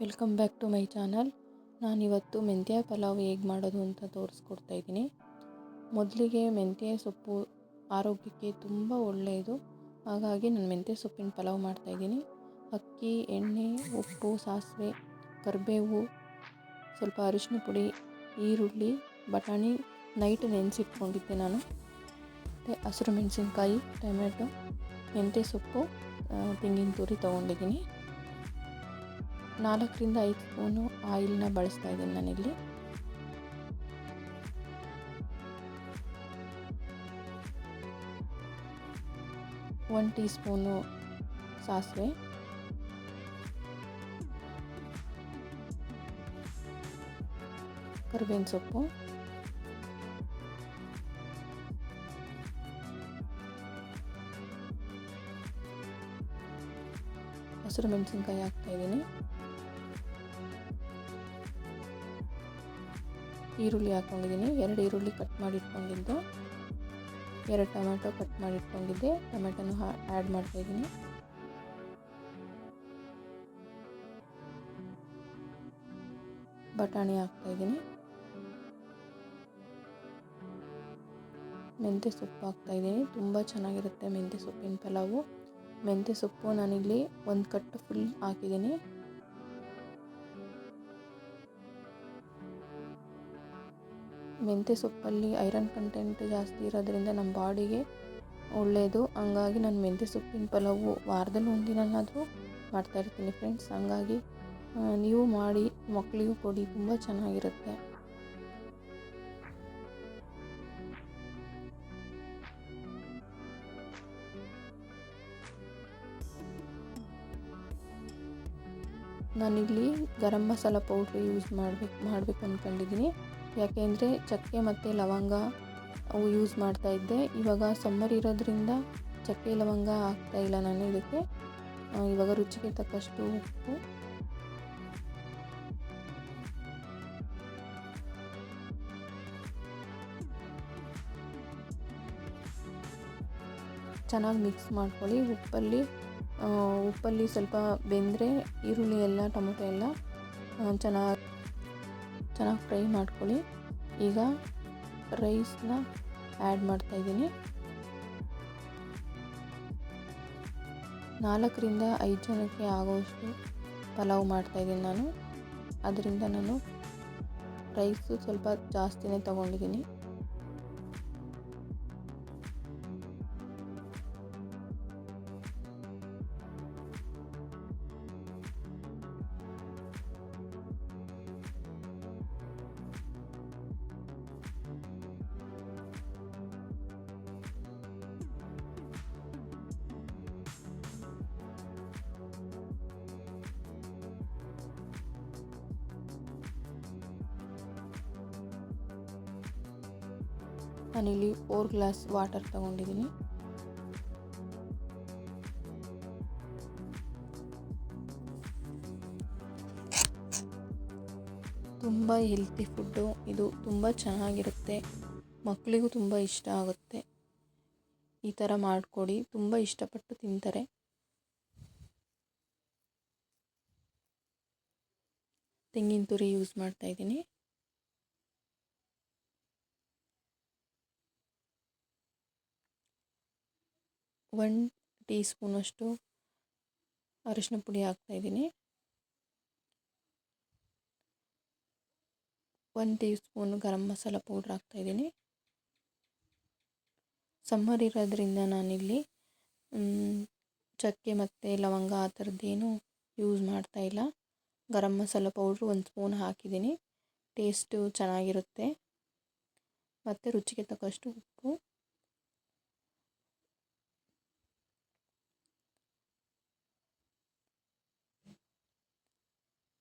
Welcome back to my channel ನಾನಿವತ್ತು ಮೆಂತ್ಯ ಪಲಾವ್ ಹೇಗೆ ಮಾಡೋದು ಅಂತ ತೋರಿಸ್ಕೊಡ್ತಾ ಇದ್ದೀನಿ. ಮೊದಲಿಗೆ ಮೆಂತ್ಯ ಸೊಪ್ಪು ಆರೋಗ್ಯಕ್ಕೆ ತುಂಬ ಒಳ್ಳೆಯದು. ಹಾಗಾಗಿ ನಾನು ಮೆಂತ್ಯ ಸೊಪ್ಪಿನ ಪಲಾವ್ ಮಾಡ್ತಾಯಿದ್ದೀನಿ ಅಕ್ಕಿ, ಎಣ್ಣೆ, ಉಪ್ಪು, ಸಾಸಿವೆ, ಕರಿಬೇವು, ಸ್ವಲ್ಪ ಅರಿಶಿನ ಪುಡಿ, ಈರುಳ್ಳಿ, ಬಟಾಣಿ ನೈಟ್ ನೆನೆಸಿಟ್ಕೊಂಡಿದ್ದೆ ನಾನು. ಮತ್ತು ಹಸಿರು ಮೆಣಸಿನ್ಕಾಯಿ, ಟೊಮೆಟೊ, ಮೆಂತ್ಯ ಸೊಪ್ಪು ತೆಂಗಿನ ತುರಿ ತೊಗೊಂಡಿದ್ದೀನಿ. ನಾಲ್ಕರಿಂದ ಐದು ಸ್ಪೂನು ಆಯಿಲ್ನ ಬಳಸ್ತಾ ಇದ್ದೀನಿ ನಾನಿಲ್ಲಿ. ಒನ್ ಟೀ ಸ್ಪೂನು ಸಾಸಿವೆ. ಕರಿಬೇವಿನ ಸೊಪ್ಪು. ಹಸಿರು ಮೆಣಸಿನ್ಕಾಯಿ ಹಾಕ್ತಾಯಿದ್ದೀನಿ ಈರುಳ್ಳಿ ಹಾಕ್ಕೊಂಡಿದ್ದೀನಿ. ಎರಡು ಈರುಳ್ಳಿ ಕಟ್ ಮಾಡಿ ಇಟ್ಕೊಂಡಿದ್ದು ಎರಡು ಟೊಮೆಟೊ ಕಟ್ ಮಾಡಿ ಇಟ್ಕೊಂಡಿದ್ದೆ ಟೊಮೆಟೊನು ಆ್ಯಡ್ ಮಾಡ್ತಾಯಿದ್ದೀನಿ. ಬಟಾಣಿ ಹಾಕ್ತಾಯಿದ್ದೀನಿ. ಮೆಂತ್ಯ ಸೊಪ್ಪು ಹಾಕ್ತಾಯಿದ್ದೀನಿ. ತುಂಬ ಚೆನ್ನಾಗಿರುತ್ತೆ ಮೆಂತ್ಯ ಸೊಪ್ಪಿನ ಪಲಾವು. ಮೆಂತ್ಯ ಸೊಪ್ಪು ನಾನಿಲ್ಲಿ ಒಂದು ಕಟ್ಟು ಫುಲ್ ಹಾಕಿದ್ದೀನಿ. ಮೆಂತ್ಯ ಸೊಪ್ಪಲ್ಲಿ ಐರನ್ ಕಂಟೆಂಟ್ ಜಾಸ್ತಿ ಇರೋದ್ರಿಂದ ನಮ್ಮ ಬಾಡಿಗೆ ಒಳ್ಳೆಯದು ಹಂಗಾಗಿ ನಾನು ಮೆಂತ್ಯ ಸೊಪ್ಪಿನ ಪಲಾವು ವಾರದಲ್ಲಿ ಒಂದಿನಾದರೂ ಮಾಡ್ತಾಯಿರ್ತೀನಿ ಫ್ರೆಂಡ್ಸ್. ಹಂಗಾಗಿ ನೀವು ಮಾಡಿ ಮಕ್ಕಳಿಗೂ ಕೊಡಿ, ತುಂಬ ಚೆನ್ನಾಗಿರುತ್ತೆ. ನಾನಿಲ್ಲಿ ಗರಂ ಮಸಾಲ ಪೌಡ್ರ್ ಯೂಸ್ ಮಾಡಬೇಕು ಮಾಡಬೇಕು ಅಂದ್ಕೊಂಡಿದ್ದೀನಿ. ಯಾಕೆಂದರೆ ಚಕ್ಕೆ ಮತ್ತು ಲವಂಗ ಅವು ಯೂಸ್ ಮಾಡ್ತಾ ಇದ್ದೆ. ಇವಾಗ ಸಮ್ಮರ್ ಇರೋದ್ರಿಂದ ಚಕ್ಕೆ, ಲವಂಗ ಹಾಕ್ತಾ ಇಲ್ಲ ನಾನು ಇದಕ್ಕೆ. ಇವಾಗ ರುಚಿಗೆ ತಕ್ಕಷ್ಟು ಉಪ್ಪು. ಚೆನ್ನಾಗಿ ಮಿಕ್ಸ್ ಮಾಡ್ಕೊಳ್ಳಿ. ಉಪ್ಪಲ್ಲಿ ಉಪ್ಪಲ್ಲಿ ಸ್ವಲ್ಪ ಬೆಂದರೆ ಈರುಳ್ಳಿ ಎಲ್ಲ, ಟೊಮೊಟೊ ಎಲ್ಲ ಚೆನ್ನಾಗಿ ಚೆನ್ನಾಗಿ ಫ್ರೈ ಮಾಡ್ಕೊಳ್ಳಿ. ಈಗ ರೈಸ್ನ ಆ್ಯಡ್ ಮಾಡ್ತಾಯಿದ್ದೀನಿ ನಾಲ್ಕರಿಂದ ಐದು ಜನಕ್ಕೆ ಆಗೋಷ್ಟು ಪಲಾವ್ ಮಾಡ್ತಾಯಿದ್ದೀನಿ ನಾನು. ಅದರಿಂದ ನಾನು ರೈಸು ಸ್ವಲ್ಪ ಜಾಸ್ತಿನೇ ತೊಗೊಂಡಿದ್ದೀನಿ. ನಾನಿಲ್ಲಿ ಫೋರ್ ಗ್ಲಾಸ್ ವಾಟರ್ ತಗೊಂಡಿದ್ದೀನಿ. ತುಂಬ ಹೆಲ್ತಿ ಫುಡ್ಡು ಇದು ತುಂಬ ಚೆನ್ನಾಗಿರುತ್ತೆ. ಮಕ್ಕಳಿಗೂ ತುಂಬ ಇಷ್ಟ ಆಗುತ್ತೆ. ಈ ಥರ ಮಾಡಿಕೊಡಿ. ತುಂಬ ಇಷ್ಟಪಟ್ಟು ತಿಂತಾರೆ. ತೆಂಗಿನ ತುರಿ ಯೂಸ್ ಮಾಡ್ತಾಯಿದ್ದೀನಿ ಒನ್ ಟೀ ಸ್ಪೂನಷ್ಟು ಅರಿಶಿನ ಪುಡಿ ಹಾಕ್ತಾಯಿದ್ದೀನಿ one teaspoon garam masala powder ಹಾಕ್ತಾಯಿದ್ದೀನಿ ಸಮ್ಮರ್ ಇರೋದ್ರಿಂದ ನಾನಿಲ್ಲಿ ಚಕ್ಕೆ ಮತ್ತು ಲವಂಗ ಆ ಥರದ್ದೇನು ಯೂಸ್ ಮಾಡ್ತಾ ಇಲ್ಲ. ಗರಂ ಮಸಾಲ ಪೌಡ್ರು ಒಂದು ಸ್ಪೂನ್ ಹಾಕಿದ್ದೀನಿ. ಟೇಸ್ಟು ಚೆನ್ನಾಗಿರುತ್ತೆ. ಮತ್ತು ರುಚಿಗೆ ತಕ್ಕಷ್ಟು ಉಪ್ಪು.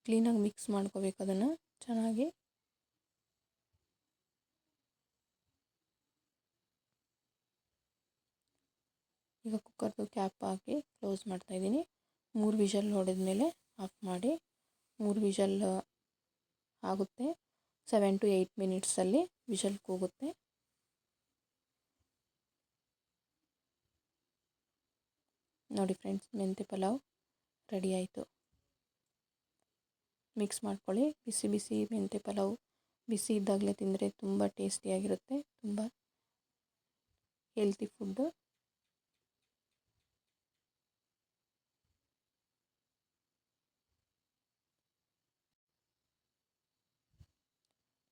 ಕ್ಲೀನಾಗಿ ಮಿಕ್ಸ್ ಮಾಡ್ಕೋಬೇಕು ಅದನ್ನು. ಚೆನ್ನಾಗಿ. ಈಗ ಕುಕ್ಕರ್ದು ಕ್ಯಾಪ್ ಹಾಕಿ ಕ್ಲೋಸ್ ಮಾಡ್ತಾಯಿದ್ದೀನಿ ಮೂರು ವಿಷಲ್ ಹೊಡೆದ ಮೇಲೆ ಆಫ್ ಮಾಡಿ. ಮೂರು ವಿಷಲ್ ಆಗುತ್ತೆ. ಸೆವೆನ್ ಟು ಏಯ್ಟ್ ಮಿನಿಟ್ಸಲ್ಲಿ ವಿಷಲ್ ಕೂಗುತ್ತೆ. ನೋಡಿ ಫ್ರೆಂಡ್ಸ್ ಮೆಂತ್ಯ ಪಲಾವ್ ರೆಡಿ ಆಯಿತು. ಮಿಕ್ಸ್ ಮಾಡ್ಕೊಳ್ಳಿ. ಬಿಸಿ ಬಿಸಿ ಮೆಂತ್ಯ ಪಲಾವ್ ಬಿಸಿ ಇದ್ದಾಗಲೇ ತಿಂದರೆ ತುಂಬ ಟೇಸ್ಟಿಯಾಗಿರುತ್ತೆ ತುಂಬ ಹೆಲ್ತಿ ಫುಡ್ಡು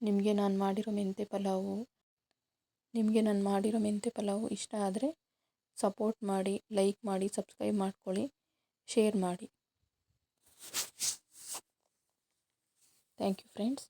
ನಿಮಗೆ ನಾನು ಮಾಡಿರೋ ಮೆಂತ್ಯ ಪಲಾವು, ನಿಮಗೆ ನಾನು ಮಾಡಿರೋ ಮೆಂತ್ಯ ಪಲಾವು ಇಷ್ಟ ಆದರೆ ಸಪೋರ್ಟ್ ಮಾಡಿ ಲೈಕ್ ಮಾಡಿ ಸಬ್ಸ್ಕ್ರೈಬ್ ಮಾಡ್ಕೊಳ್ಳಿ ಶೇರ್ ಮಾಡಿ. Thank you friends